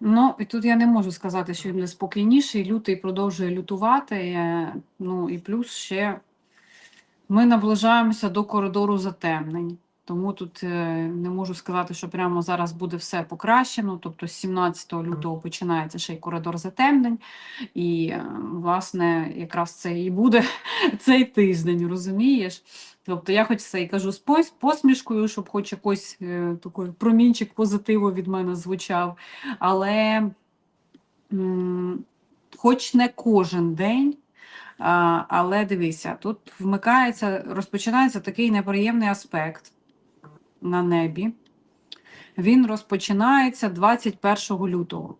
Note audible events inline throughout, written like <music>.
Ну, і тут я не можу сказати, що він неспокійніший. Лютий продовжує лютувати. е, Ну і плюс ще ми наближаємося до коридору затемнень. Тому тут е, не можу сказати, що прямо зараз буде все покращено. Тобто, з 17 лютого починається ще й коридор затемнень, і е, власне якраз це і буде <laughs> цей тиждень, розумієш? Тобто я хоч це і кажу з посмішкою, щоб хоч якийсь е, такий промінчик позитиву від мене звучав. Але хоч не кожен день, але дивися, тут вмикається, розпочинається такий неприємний аспект на небі. Він розпочинається 21 лютого.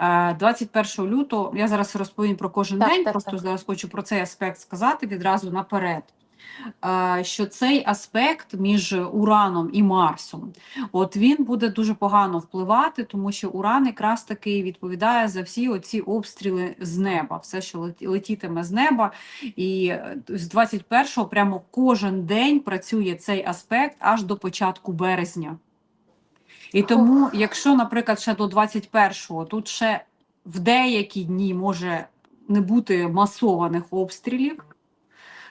Е, 21 лютого, я зараз розповім про кожен Так, день, так, просто так. зараз хочу про цей аспект сказати відразу наперед. Е, Що цей аспект між Ураном і Марсом, от він буде дуже погано впливати, тому що Уран якраз таки відповідає за всі оці обстріли з неба, все, що летітиме з неба. І е, з 21-го прямо кожен день працює цей аспект аж до початку березня. І тому, якщо, наприклад, ще до 21-го тут ще в деякі дні може не бути масованих обстрілів,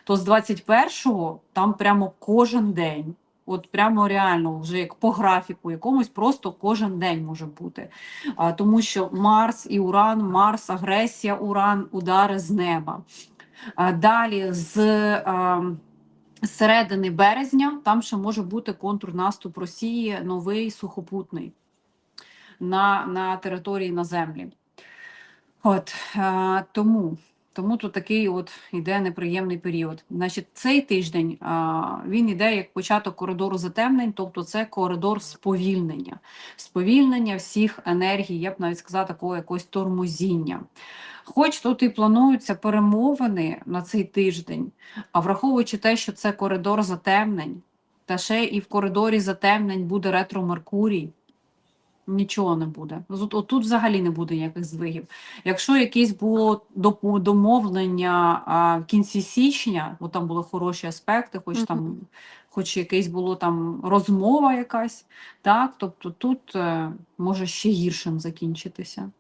то з 21-го там прямо кожен день. От прямо реально, вже як по графіку якомусь, просто кожен день може бути. А, тому що Марс і Уран, Марс, агресія, Уран, удари з неба. А, далі з а, середини березня там ще може бути контрнаступ Росії новий сухопутний на, на території на землі. От е, тому, тому тут такий от іде неприємний період. Значить, цей тиждень е, він іде як початок коридору затемнень, тобто це коридор сповільнення, сповільнення всіх енергій, я б навіть сказала, такого якогось тормозіння. Хоч тут і плануються перемовини на цей тиждень, а враховуючи те, що це коридор затемнень, та ще і в коридорі затемнень буде ретро Меркурій. Нічого не буде. Тут, взагалі не буде ніяких здвигів. Якщо якесь було домовлення а, в кінці січня, бо там були хороші аспекти, хоч там, хоч якесь було там розмова якась, так, тобто тут е, може ще гіршим закінчитися.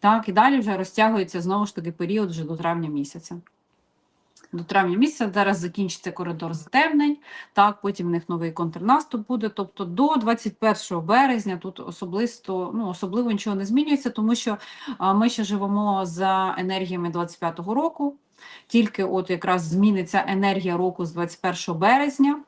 Так, і далі вже розтягується знову ж таки період вже до травня місяця. До травня місяця зараз закінчиться коридор затемнень, так, потім в них новий контрнаступ буде. Тобто до 21 березня тут особисто, ну, особливо нічого не змінюється, тому що ми ще живемо за енергіями 25-го року. Тільки от якраз зміниться енергія року з 21 березня.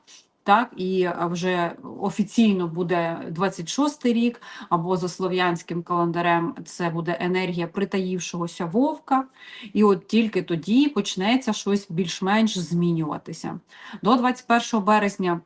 Так, і вже офіційно буде 26 рік, або за слов'янським календарем це буде енергія притаївшогося вовка. І от тільки тоді почнеться щось більш-менш змінюватися. До 21 березня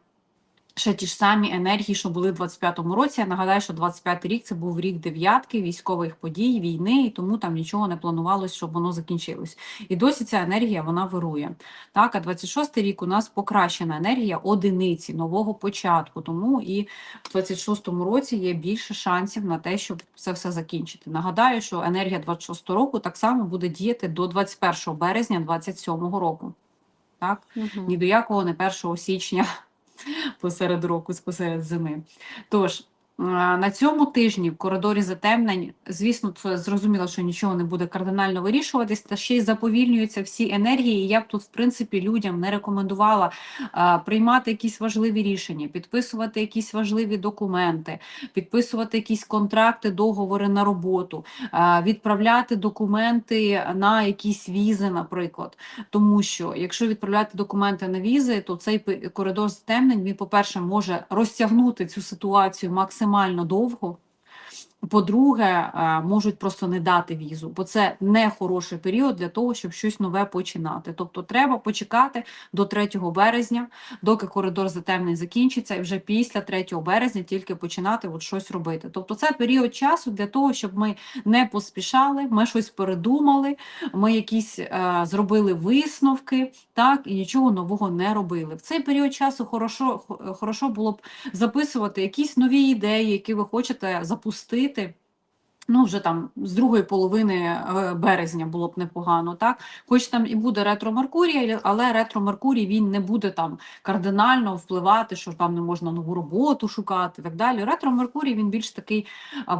ще ті ж самі енергії, що були в 25-му році. Я нагадаю, що 25-й рік це був рік дев'ятки, військових подій, війни, і тому там нічого не планувалось, щоб воно закінчилось. І досі ця енергія вона вирує. Так, а 26-й рік у нас покращена енергія одиниці нового початку. Тому і в 26-му році є більше шансів на те, щоб це все закінчити. Нагадаю, що енергія 26-го року так само буде діяти до 21 березня 27-го року. Так, Мгм. ні до якого не 1 січня посеред року, посеред зими. Тож, на цьому тижні в коридорі затемнень, звісно, це зрозуміло, що нічого не буде кардинально вирішуватись, та ще й заповільнюються всі енергії. І я б тут, в принципі, людям не рекомендувала а, приймати якісь важливі рішення, підписувати якісь важливі документи, підписувати якісь контракти, договори на роботу, а, відправляти документи на якісь візи, наприклад. Тому що якщо відправляти документи на візи, то цей коридор затемнень, він, по-перше, може розтягнути цю ситуацію максимально довго. По-друге, е, можуть просто не дати візу, бо це не хороший період для того, щоб щось нове починати. Тобто треба почекати до 3 березня, доки коридор затемнень закінчиться, і вже після 3 березня тільки починати от щось робити. Тобто це період часу для того, щоб ми не поспішали, ми щось передумали, ми якісь е, зробили висновки, так і нічого нового не робили. В цей період часу хорошо, хорошо було б записувати якісь нові ідеї, які ви хочете запустити говорити. Ну, вже там з другої половини е, березня було б непогано, так? Хоч там і буде ретро Меркурій, але ретро Меркурій він не буде там кардинально впливати, що там не можна нову роботу шукати і так далі. Ретро Меркурій він більш такий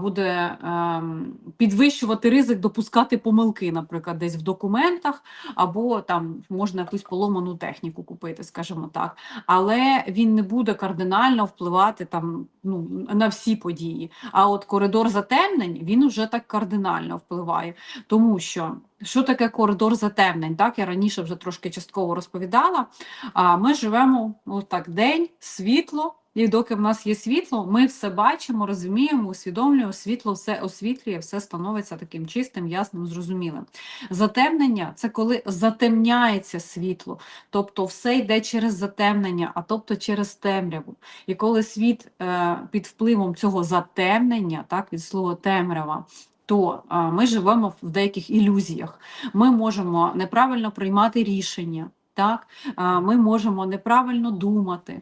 буде ем, підвищувати ризик допускати помилки, наприклад, десь в документах, або там можна якусь поломану техніку купити, скажімо так. Але він не буде кардинально впливати там ну, на всі події. А от коридор затемнень він вже так кардинально впливає. Тому що що таке коридор затемнень? Так, я раніше вже трошки частково розповідала. А ми живемо отак день, світло. І доки в нас є світло, ми все бачимо, розуміємо, усвідомлюємо, світло все освітлює, все становиться таким чистим, ясним, зрозумілим. Затемнення це коли затемняється світло, тобто все йде через затемнення, а тобто через темряву. І коли світ е, під впливом цього затемнення, так, від слова темрява, то е, ми живемо в деяких ілюзіях. Ми можемо неправильно приймати рішення, так, е, ми можемо неправильно думати.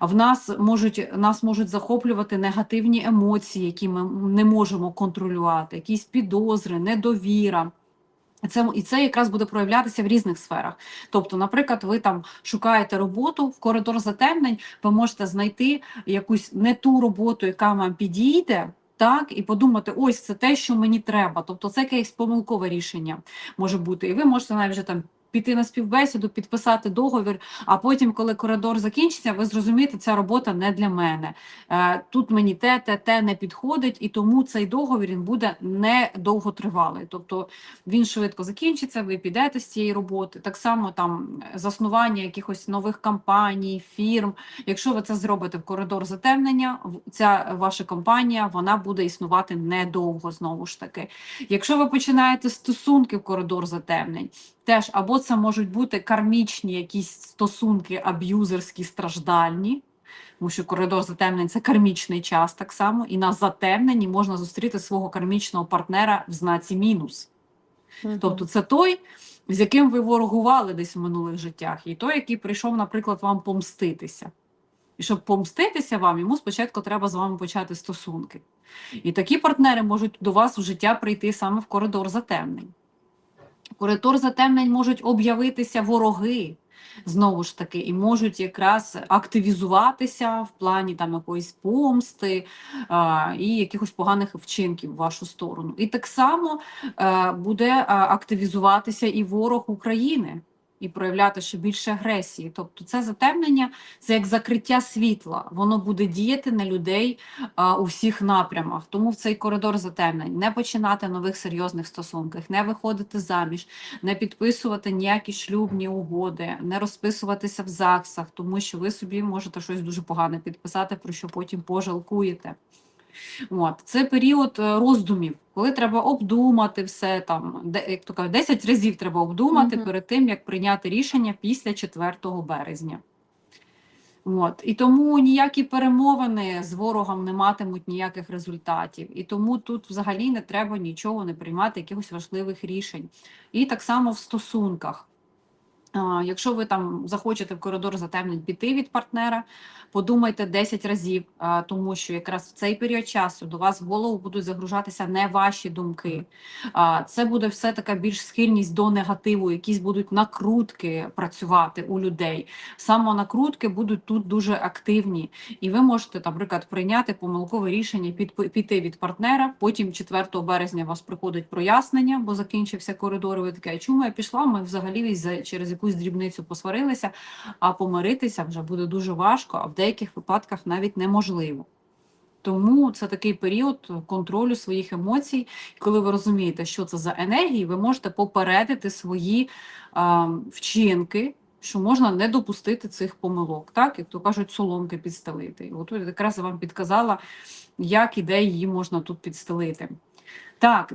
В нас можуть нас можуть захоплювати негативні емоції, які ми не можемо контролювати, якісь підозри, недовіра. Це і це якраз буде проявлятися в різних сферах. Тобто, наприклад, ви там шукаєте роботу в коридор затемнень, ви можете знайти якусь не ту роботу, яка вам підійде. Так, і подумати, ось це те, що мені треба. Тобто це якесь помилкове рішення може бути. І ви можете навіть там піти на співбесіду, підписати договір. А потім, коли коридор закінчиться, ви зрозумієте, ця робота не для мене. Е, тут мені те, те, те не підходить, і тому цей договір він буде не довготривалий. Тобто він швидко закінчиться, ви підете з цієї роботи. Так само там заснування якихось нових компаній, фірм. Якщо ви це зробите в коридор затемнення, ця ваша компанія вона буде існувати недовго знову ж таки. Якщо ви починаєте стосунки в коридор затемнень теж або це можуть бути кармічні якісь стосунки, аб'юзерські, страждальні, тому що коридор затемнень це кармічний час так само, і на затемненні можна зустріти свого кармічного партнера в знаці мінус. Угу. Тобто це той, з яким ви ворогували десь в минулих життях, і той, який прийшов, наприклад, вам помститися. І щоб помститися вам, йому спочатку треба з вами почати стосунки. І такі партнери можуть до вас в життя прийти саме в коридор затемнень коридор затемнень можуть об'явитися вороги. Знову ж таки, і можуть якраз активізуватися в плані там якоїсь помсти а, і якихось поганих вчинків в вашу сторону. І так само а, е, буде активізуватися і ворог України і проявляти ще більше агресії. Тобто, це затемнення, це як закриття світла. Воно буде діяти на людей а, у всіх напрямах. Тому в цей коридор затемнень не починати нових серйозних стосунків, не виходити заміж, не підписувати ніякі шлюбні угоди, не розписуватися в ЗАГСах, тому що ви собі можете щось дуже погане підписати, про що потім пожалкуєте. От. Це період е, роздумів, коли треба обдумати все там, де, як то кажуть, 10 разів треба обдумати угу. перед тим, як прийняти рішення після 4 березня. От. І тому ніякі перемовини з ворогом не матимуть ніяких результатів. І тому тут взагалі не треба нічого не приймати, якихось важливих рішень. І так само в стосунках. Якщо ви там захочете в коридор затемнень піти від партнера, подумайте 10 разів, тому що якраз в цей період часу до вас в голову будуть загружатися не ваші думки. Це буде все така більш схильність до негативу, якісь будуть накрутки працювати у людей. Самонакрутки будуть тут дуже активні, і ви можете, наприклад, прийняти помилкове рішення піти від партнера. Потім 4 березня у вас приходить прояснення, бо закінчився коридор. Ви таке, чому я пішла? Ми взагалі через якусь дрібницю посварилися, а помиритися вже буде дуже важко, а в деяких випадках навіть неможливо. Тому це такий період контролю своїх емоцій. і Коли ви розумієте, що це за енергії, ви можете попередити свої а, вчинки, що можна не допустити цих помилок, так, як то кажуть, соломки підстелити. І от якраз я вам підказала, як і де її можна тут підстелити. Так,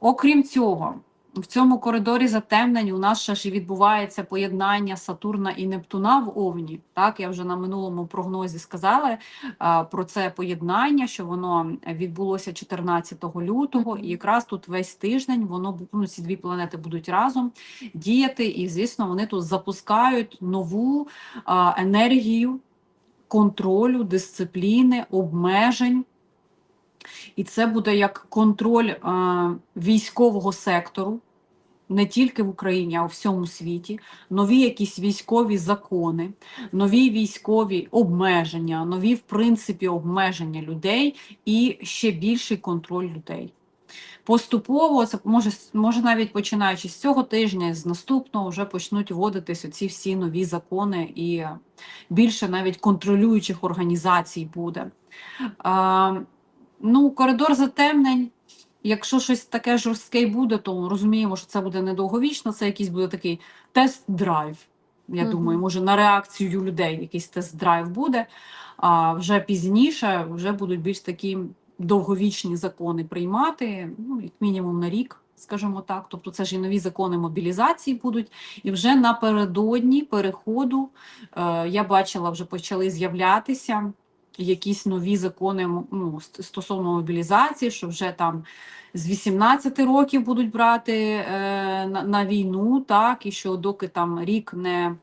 окрім цього. В цьому коридорі затемнень у нас ще ж відбувається поєднання Сатурна і Нептуна в Овні. Так, я вже на минулому прогнозі сказала а, про це поєднання, що воно відбулося 14 лютого, і якраз тут весь тиждень воно ну, ці дві планети будуть разом діяти, і звісно, вони тут запускають нову а, енергію контролю, дисципліни, обмежень. І це буде як контроль е, військового сектору, не тільки в Україні, а у всьому світі. Нові якісь військові закони, нові військові обмеження, нові, в принципі, обмеження людей і ще більший контроль людей. Поступово це може, може навіть починаючи з цього тижня, з наступного вже почнуть вводитись оці всі нові закони і більше навіть контролюючих організацій буде. Ну, коридор затемнень. Якщо щось таке жорстке буде, то розуміємо, що це буде недовговічно, це якийсь буде такий тест-драйв. Я Мгм. думаю, може на реакцію людей якийсь тест-драйв буде. А вже пізніше вже будуть більш такі довговічні закони приймати, ну, як мінімум на рік, скажімо так. Тобто це ж і нові закони мобілізації будуть. І вже напередодні переходу е, я бачила, вже почали з'являтися якісь нові закони ну, стосовно мобілізації, що вже там з 18 років будуть брати е, на, на війну, так, і що доки там рік не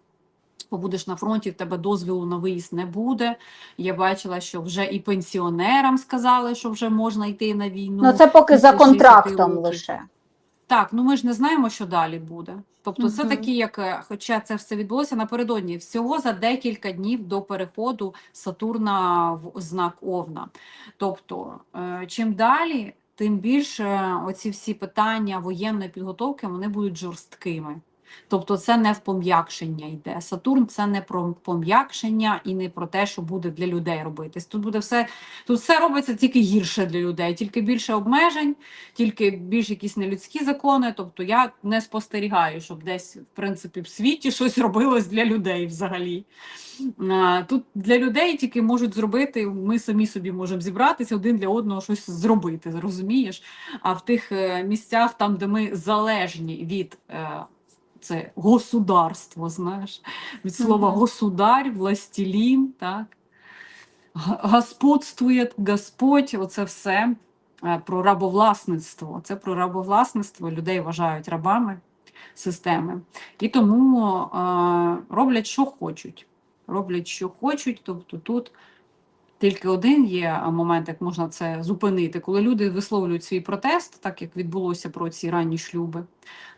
побудеш на фронті, в тебе дозволу на виїзд не буде. Я бачила, що вже і пенсіонерам сказали, що вже можна йти на війну. Ну, це поки за контрактом років. лише. Так, ну ми ж не знаємо, що далі буде. Тобто, це такі, як е, хоча це все відбулося напередодні, всього за декілька днів до переходу Сатурна в знак Овна. Тобто, е, чим далі, тим більше оці всі питання воєнної підготовки вони будуть жорсткими. Тобто, це не в пом'якшення йде. Сатурн це не про пом'якшення і не про те, що буде для людей робитись. Тут буде все, тут все робиться тільки гірше для людей, тільки більше обмежень, тільки більш якісь нелюдські закони. Тобто я не спостерігаю, щоб десь в принципі в світі щось робилось для людей взагалі. Тут для людей тільки можуть зробити, ми самі собі можемо зібратися один для одного щось зробити, розумієш? А в тих е, місцях, там, де ми залежні від е, це государство, знаєш, від слова государь, властелін, так? Господствує Господь, оце все е, про рабовласництво. Це про рабовласництво людей вважають рабами системи. І тому е, роблять, що хочуть. Роблять, що хочуть. Тобто тут тільки один є момент, як можна це зупинити, коли люди висловлюють свій протест, так як відбулося про ці ранні шлюби,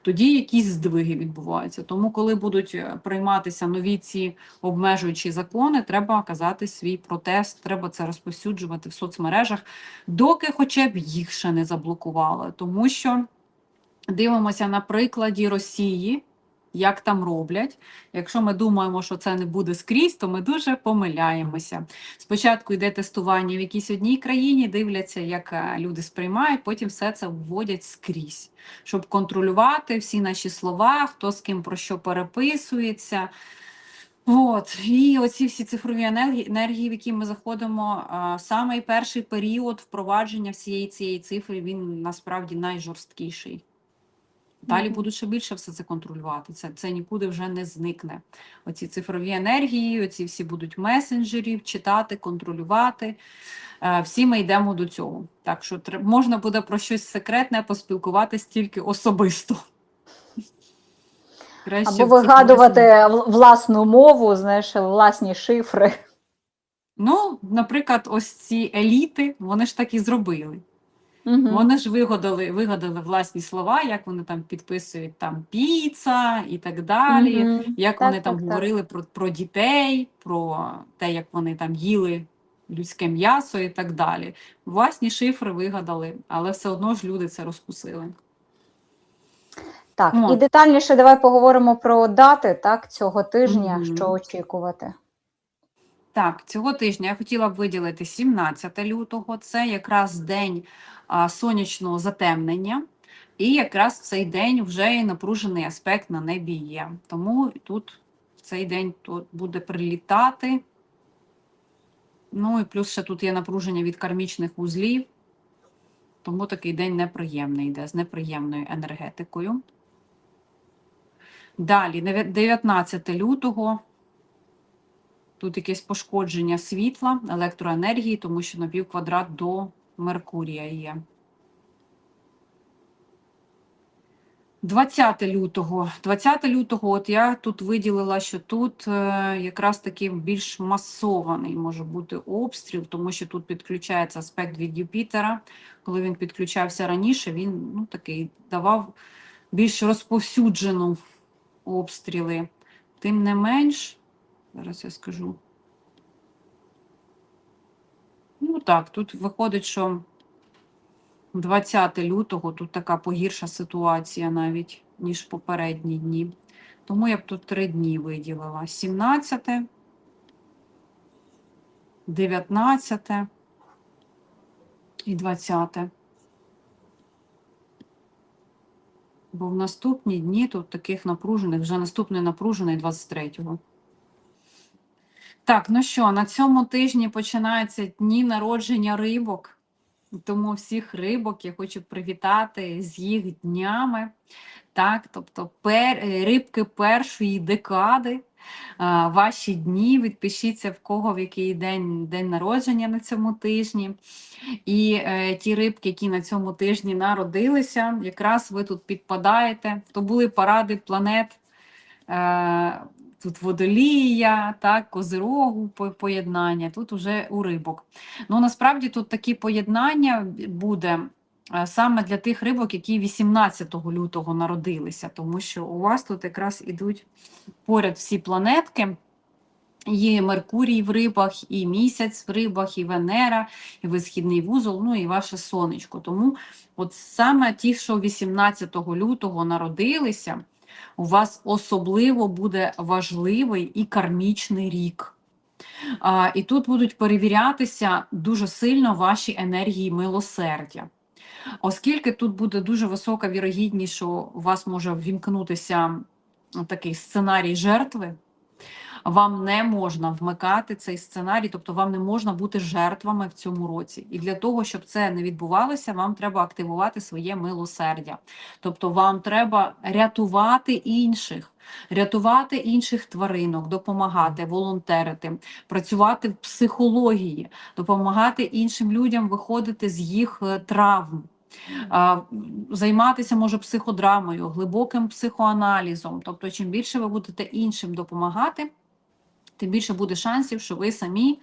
тоді якісь здвиги відбуваються. Тому, коли будуть е, прийматися нові ці обмежуючі закони, треба казати свій протест, треба це розповсюджувати в соцмережах, доки хоча б їх ще не заблокували. Тому що дивимося на прикладі Росії, як там роблять. Якщо ми думаємо, що це не буде скрізь, то ми дуже помиляємося. Спочатку йде тестування в якійсь одній країні, дивляться, як е, люди сприймають, потім все це вводять скрізь, щоб контролювати всі наші слова, хто з ким про що переписується. От, і оці всі цифрові енергії, в які ми заходимо, а, самий перший період впровадження всієї цієї цифри, він насправді найжорсткіший. Далі будуть ще більше все це контролювати. Це, це нікуди вже не зникне. Оці цифрові енергії, оці всі будуть месенджерів читати, контролювати. Е, Всі ми йдемо до цього. Так що можна буде про щось секретне поспілкуватись тільки особисто. <laughs> Краще Або вигадувати власну мову, знаєш, власні шифри. Ну, наприклад, ось ці еліти, вони ж так і зробили. Мгм. Вони ж вигадали, вигадали власні слова, як вони там підписують там піца і так далі. Мгм. Як Так, вони там так, так. говорили про, про дітей, про те, як вони там їли людське м'ясо і так далі. Власні шифри вигадали, але все одно ж люди це розкусили. Так, От. і детальніше давай поговоримо про дати так, цього тижня, Мгм. що очікувати. Так, цього тижня я хотіла б виділити 17 лютого. Це якраз день а, сонячного затемнення, і якраз в цей день вже і напружений аспект на небі є. Тому тут цей день тут буде прилітати. Ну і плюс ще тут є напруження від кармічних узлів. Тому такий день неприємний йде з неприємною енергетикою. Далі, 19 лютого. Тут якесь пошкодження світла, електроенергії, тому що напівквадрат до Меркурія є. 20 лютого. 20 лютого, от я тут виділила, що тут е, якраз таки більш масований може бути обстріл, тому що тут підключається аспект від Юпітера. Коли він підключався раніше, він ну, такий давав більш розповсюджену обстріли. Тим не менш, зараз я скажу. Ну так, тут виходить, що 20 лютого тут така погірша ситуація навіть, ніж в попередні дні. Тому я б тут три дні виділила: 17, 19 і 20. Бо в наступні дні тут таких напружених, вже наступний напружений 23-го. Так, ну що, на цьому тижні починаються дні народження рибок. Тому всіх рибок я хочу привітати з їх днями. Так, тобто пер, е, рибки першої декади, а, ваші дні. Відпишіться в кого в який день день народження на цьому тижні. І е, ті рибки, які на цьому тижні народилися, якраз ви тут підпадаєте. То були паради планет. Е, Тут водолія, так, козирогу поєднання, тут уже у рибок. Ну, насправді тут такі поєднання буде е, саме для тих рибок, які 18 лютого народилися, тому що у вас тут якраз ідуть поряд всі планетки. Є Меркурій в рибах, і місяць в рибах, і Венера, і висхідний вузол, ну і ваше сонечко. Тому от саме ті, що 18 лютого народилися, у вас особливо буде важливий і кармічний рік. І тут будуть перевірятися дуже сильно ваші енергії милосердя. Оскільки тут буде дуже висока вірогідність, що у вас може ввімкнутися такий сценарій жертви, вам не можна вмикати цей сценарій, тобто вам не можна бути жертвами в цьому році. І для того, щоб це не відбувалося, вам треба активувати своє милосердя. Тобто вам треба рятувати інших, рятувати інших тваринок, допомагати, волонтерити, працювати в психології, допомагати іншим людям виходити з їх е, травм. Займатися може психодрамою, глибоким психоаналізом. Тобто, чим більше ви будете іншим допомагати, тим більше буде шансів, що ви самі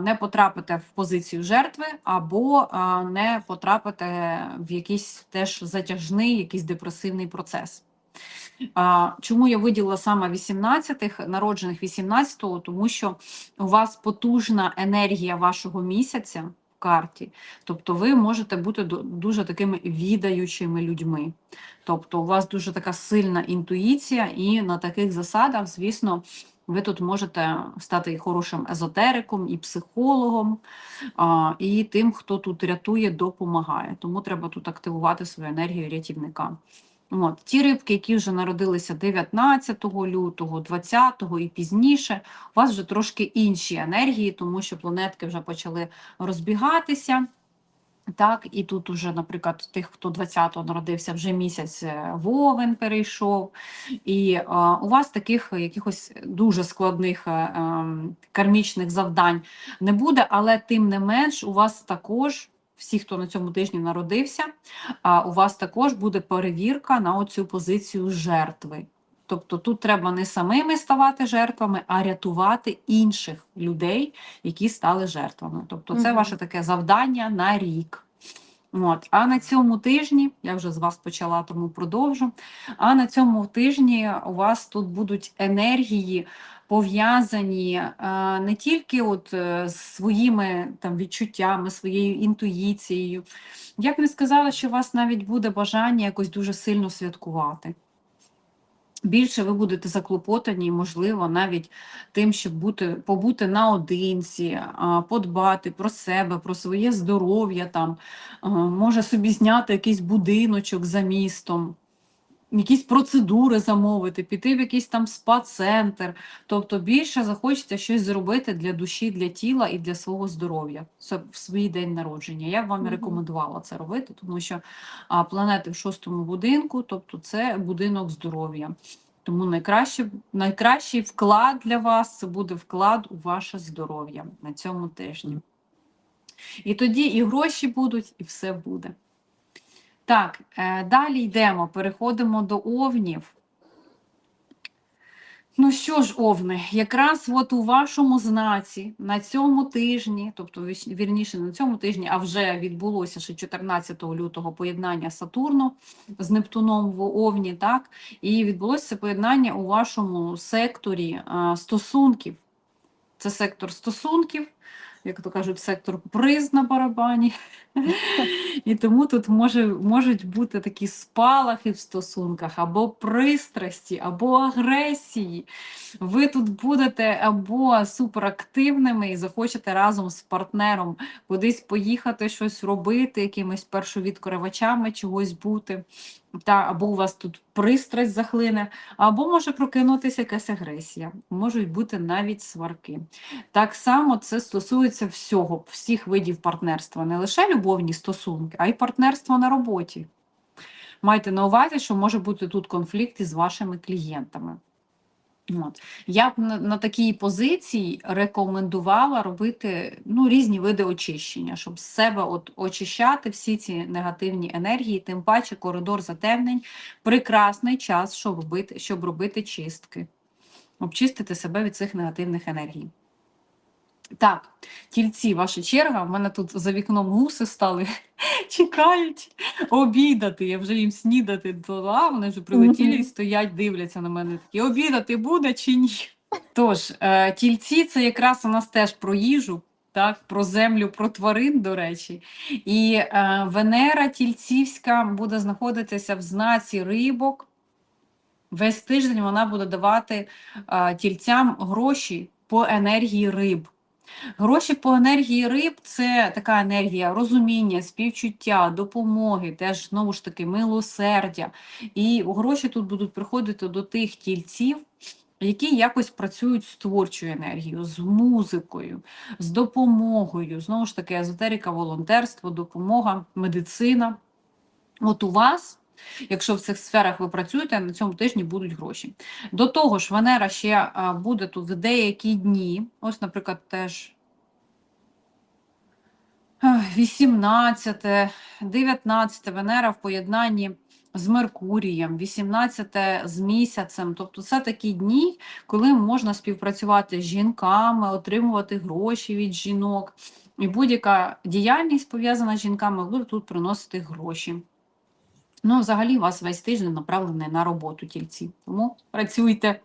не потрапите в позицію жертви або не потрапите в якийсь теж затяжний, якийсь депресивний процес. Чому я виділила саме 18-х, народжених 18-го? Тому що у вас потужна енергія вашого місяця в карті, тобто ви можете бути дуже такими відаючими людьми. Тобто у вас дуже така сильна інтуїція, і на таких засадах, звісно, ви тут можете стати і хорошим езотериком, і психологом, і тим, хто тут рятує, допомагає. Тому треба тут активувати свою енергію рятівника. От. Ті рибки, які вже народилися 19 лютого, 20 і пізніше, у вас вже трошки інші енергії, тому що планетки вже почали розбігатися. Так, і тут уже, наприклад, тих, хто 20-го народився, вже місяць е, Вовен перейшов, і е, у вас таких якихось дуже складних е, ем, кармічних завдань не буде, але тим не менш, у вас також, всі, хто на цьому тижні народився, а у вас також буде перевірка на оцю позицію жертви. Тобто тут треба не самими ставати жертвами, а рятувати інших людей, які стали жертвами. Тобто, це Мгм. ваше таке завдання на рік. От. А на цьому тижні, я вже з вас почала, тому продовжу. А на цьому тижні у вас тут будуть енергії пов'язані е, не тільки от е, з своїми там відчуттями, своєю інтуїцією. Я б не сказала, що у вас навіть буде бажання якось дуже сильно святкувати. Більше ви будете заклопотані, можливо, навіть тим, щоб бути, побути наодинці, подбати про себе, про своє здоров'я, там, може собі зняти якийсь будиночок за містом, якісь процедури замовити, піти в якийсь там спа-центр. Тобто більше захочеться щось зробити для душі, для тіла і для свого здоров'я в свій день народження. Я б вам рекомендувала це робити, тому що а, планети в шостому будинку, тобто це будинок здоров'я. Тому найкраще, найкращий вклад для вас це буде вклад у ваше здоров'я на цьому тижні. І тоді і гроші будуть, і все буде. Так, е, далі йдемо, переходимо до овнів. Ну що ж, овни, якраз от у вашому знаці на цьому тижні, тобто вірніше на цьому тижні, а вже відбулося ще 14 лютого поєднання Сатурну з Нептуном в Овні, так? І відбулося поєднання у вашому секторі а, стосунків. Це сектор стосунків, як то кажуть, сектор приз на барабані. І тому тут може, можуть бути такі спалахи в стосунках, або пристрасті, або агресії. Ви тут будете або суперактивними і захочете разом з партнером кудись поїхати, щось робити, якимись першовідкривачами чогось бути. Та, або у вас тут пристрасть захлине, або може прокинутися якась агресія, можуть бути навіть сварки. Так само це стосується всього, всіх видів партнерства, не лише любовні стосунки, а й партнерство на роботі. Майте на увазі, що може бути тут конфлікт із вашими клієнтами. От. Я б на, на такій позиції рекомендувала робити ну, різні види очищення, щоб з себе от очищати всі ці негативні енергії, тим паче коридор затемнень прекрасний час, щоб робити, щоб робити чистки, обчистити себе від цих негативних енергій. Так, тільці, ваша черга. В мене тут за вікном гуси стали, чекають обідати. Я вже їм снідати дала, вони вже прилетіли і стоять, дивляться на мене такі, обідати буде чи ні? Тож, е, тільці це якраз у нас теж про їжу, так, про землю, про тварин, до речі. І е, Венера тільцівська буде знаходитися в знаці рибок. Весь тиждень вона буде давати е, тільцям гроші по енергії риб. Гроші по енергії риб це така енергія розуміння, співчуття, допомоги, теж знову ж таки милосердя. І гроші тут будуть приходити до тих тільців, які якось працюють з творчою енергією, з музикою, з допомогою. Знову ж таки, езотерика, волонтерство, допомога, медицина. От у вас. Якщо в цих сферах ви працюєте, на цьому тижні будуть гроші. До того ж, Венера ще буде тут в деякі дні. Ось, наприклад, теж 18, 19 Венера в поєднанні з Меркурієм, 18 з місяцем. Тобто це такі дні, коли можна співпрацювати з жінками, отримувати гроші від жінок. І будь-яка діяльність пов'язана з жінками буде тут приносити гроші. Ну, взагалі, у вас весь тиждень направлений на роботу тільці. Тому працюйте.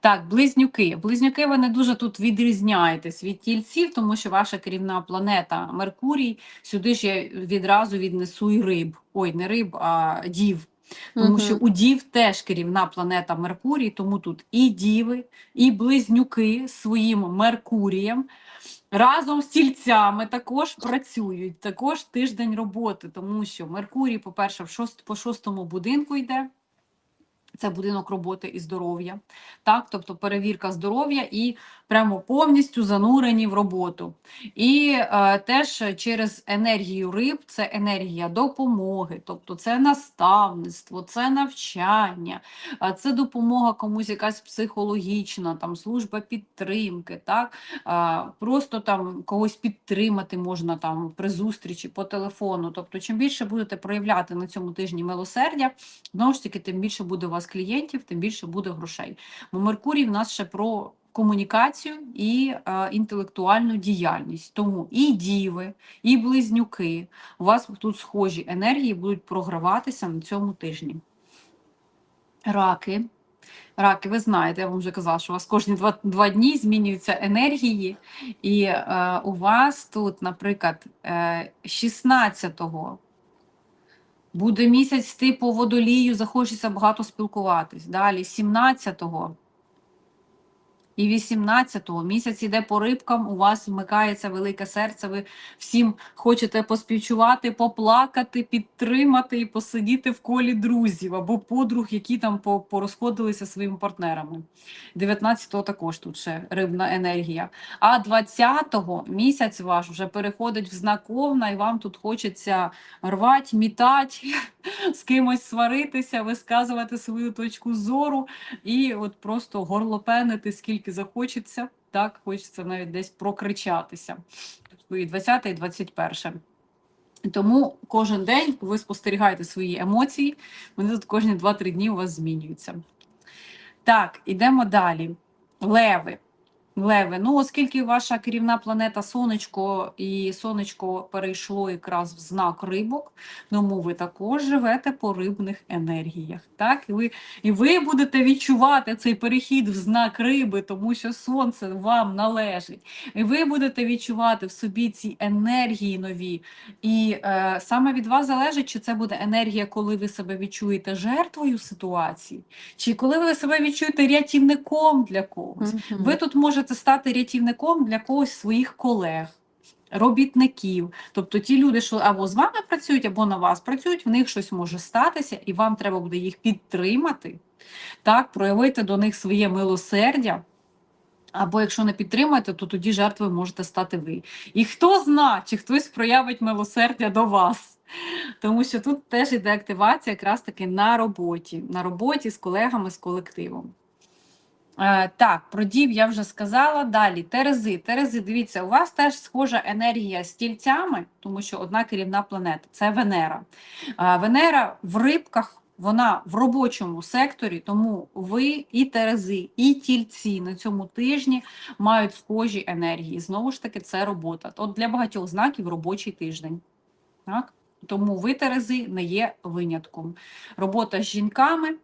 Так, близнюки. Близнюки ви не дуже тут відрізняєтесь від тільців, тому що ваша керівна планета Меркурій, сюди ж я відразу віднесу і риб. Ой, не риб, а дів. Тому що у дів теж керівна планета Меркурій, тому тут і діви, і близнюки своїм Меркурієм разом з тільцями також працюють, також тиждень роботи, тому що Меркурій, по-перше, в шост, по шостому будинку йде. Це будинок роботи і здоров'я, так, тобто перевірка здоров'я і прямо повністю занурені в роботу. І е, теж через енергію риб це енергія допомоги, тобто це наставництво, це навчання, це допомога комусь якась психологічна, там служба підтримки, так, а, просто там когось підтримати можна там при зустрічі по телефону. Тобто, чим більше будете проявляти на цьому тижні милосердя, знову ж таки, тим більше буде у вас клієнтів, тим більше буде грошей. Бо Меркурій в нас ще про комунікацію і е, інтелектуальну діяльність. Тому і діви, і близнюки у вас тут схожі енергії будуть програватися на цьому тижні. Раки. Раки, ви знаєте, я вам вже казала, що у вас кожні два, два дні змінюються енергії, і е, у вас тут, наприклад, е, 16-го буде місяць типу водолію, захочеться багато спілкуватись. Далі 17-го і 18-го місяць іде по рибкам, у вас вмикається велике серце, ви всім хочете поспівчувати, поплакати, підтримати і посидіти в колі друзів або подруг, які там порозходилися своїми партнерами. 19-го також тут ще рибна енергія. А 20-го місяць ваш вже переходить в знак Овна, і вам тут хочеться рвати, мітати, <laughs> з кимось сваритися, висказувати свою точку зору і от просто горлопенити скільки захочеться. Так, хочеться навіть десь прокричатися. І 20 і 21. Тому кожен день ви спостерігаєте свої емоції, вони тут кожні 2-3 дні у вас змінюються. Так, ідемо далі. Леви. Леви. Ну, оскільки ваша керівна планета Сонечко і Сонечко перейшло якраз в знак рибок, тому ви також живете по рибних енергіях. Так? І, ви, і ви будете відчувати цей перехід в знак риби, тому що сонце вам належить. І ви будете відчувати в собі ці енергії нові. І е, саме від вас залежить, чи це буде енергія, коли ви себе відчуєте жертвою ситуації, чи коли ви себе відчуєте рятівником для когось. Ви тут можете стати рятівником для когось своїх колег, робітників. Тобто ті люди, що або з вами працюють, або на вас працюють, в них щось може статися, і вам треба буде їх підтримати, так, проявити до них своє милосердя. Або якщо не підтримаєте, то тоді жертвою можете стати ви. І хто зна, чи хтось проявить милосердя до вас. Тому що тут теж іде активація якраз таки на роботі, на роботі з колегами, з колективом. Е, так, про дів я вже сказала. Далі, Терези. Терези, дивіться, у вас теж схожа енергія з тільцями, тому що одна керівна планета це Венера. Е, Венера в рибках. Вона в робочому секторі, тому ви і Терези, і тільці на цьому тижні мають схожі енергії. Знову ж таки, це робота. От для багатьох знаків робочий тиждень. Так? Тому ви, Терези, не є винятком. Робота з жінками.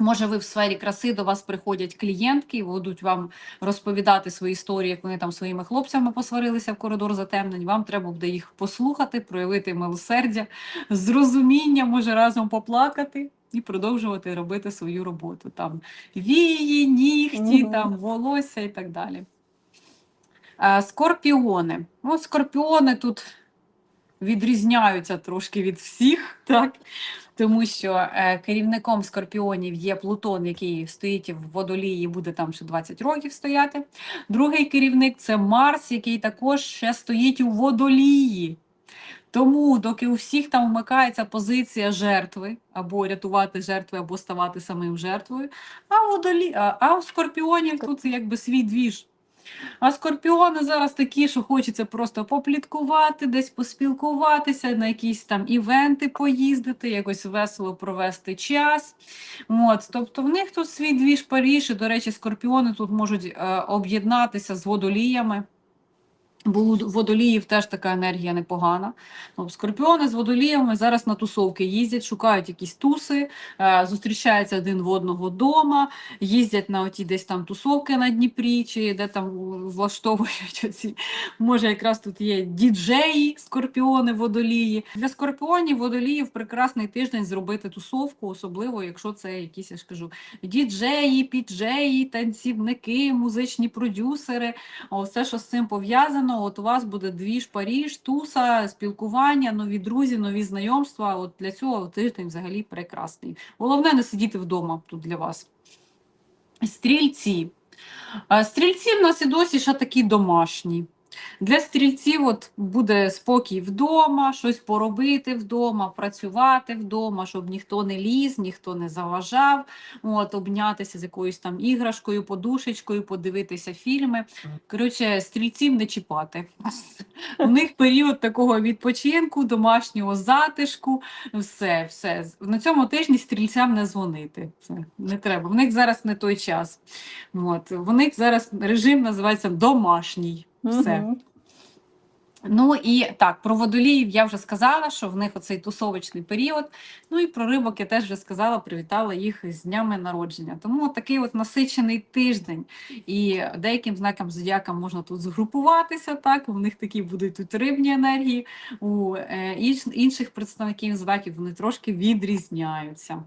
Може, ви в сфері краси до вас приходять клієнтки, і будуть вам розповідати свої історії, як вони там своїми хлопцями посварилися в коридор затемнень. Вам треба буде їх послухати, проявити милосердя, зрозуміння, може разом поплакати і продовжувати робити свою роботу. Там вії, нігті, Мгм. там волосся і так далі. Скорпіони. Ну, скорпіони тут відрізняються трошки від всіх, так? Тому що е, керівником скорпіонів є Плутон, який стоїть в водолії, буде там ще 20 років стояти. Другий керівник це Марс, який також ще стоїть у водолії. Тому, доки у всіх там вмикається позиція жертви, або рятувати жертви, або ставати самим жертвою, а у, водолі... а, а у скорпіонів тут якби свій двіж. А скорпіони зараз такі, що хочеться просто попліткувати, десь поспілкуватися, на якісь там івенти поїздити, якось весело провести час. От, тобто в них тут свій двіж Паріж, і, до речі, скорпіони тут можуть е, об'єднатися з водоліями. Бо у водоліїв теж така енергія непогана. Ну, Скорпіони з водоліями зараз на тусовки їздять, шукають якісь туси, е, зустрічаються один в одного дома, їздять на оті десь там тусовки на Дніпрі, чи де там влаштовують оці. Може, якраз тут є діджеї, скорпіони, водолії. Для скорпіонів, водоліїв прекрасний тиждень зробити тусовку, особливо, якщо це якісь, я ж кажу, діджеї, піджеї, танцівники, музичні продюсери. Все, що з цим пов'язано, от у вас буде двіж Паріж, туса, спілкування, нові друзі, нові знайомства. От для цього тиждень взагалі прекрасний. Головне не сидіти вдома тут для вас. Стрільці. Стрільці в нас і досі ще такі домашні. Для стрільців от буде спокій вдома, щось поробити вдома, працювати вдома, щоб ніхто не ліз, ніхто не заважав, от, обнятися з якоюсь там іграшкою, подушечкою, подивитися фільми. Коротше, стрільців не чіпати. У них період такого відпочинку, домашнього затишку, все, все. На цьому тижні стрільцям не дзвонити. Це не треба. В них зараз не той час. От. В них зараз режим називається домашній. Все. Ну і так, про водоліїв я вже сказала, що в них оцей тусовочний період. Ну і про рибок я теж вже сказала, привітала їх з днями народження. Тому такий от насичений тиждень. І деяким знакам зодіака можна тут згрупуватися, так, у них такі будуть тут рибні енергії, у е, інших представників знаків вони трошки відрізняються.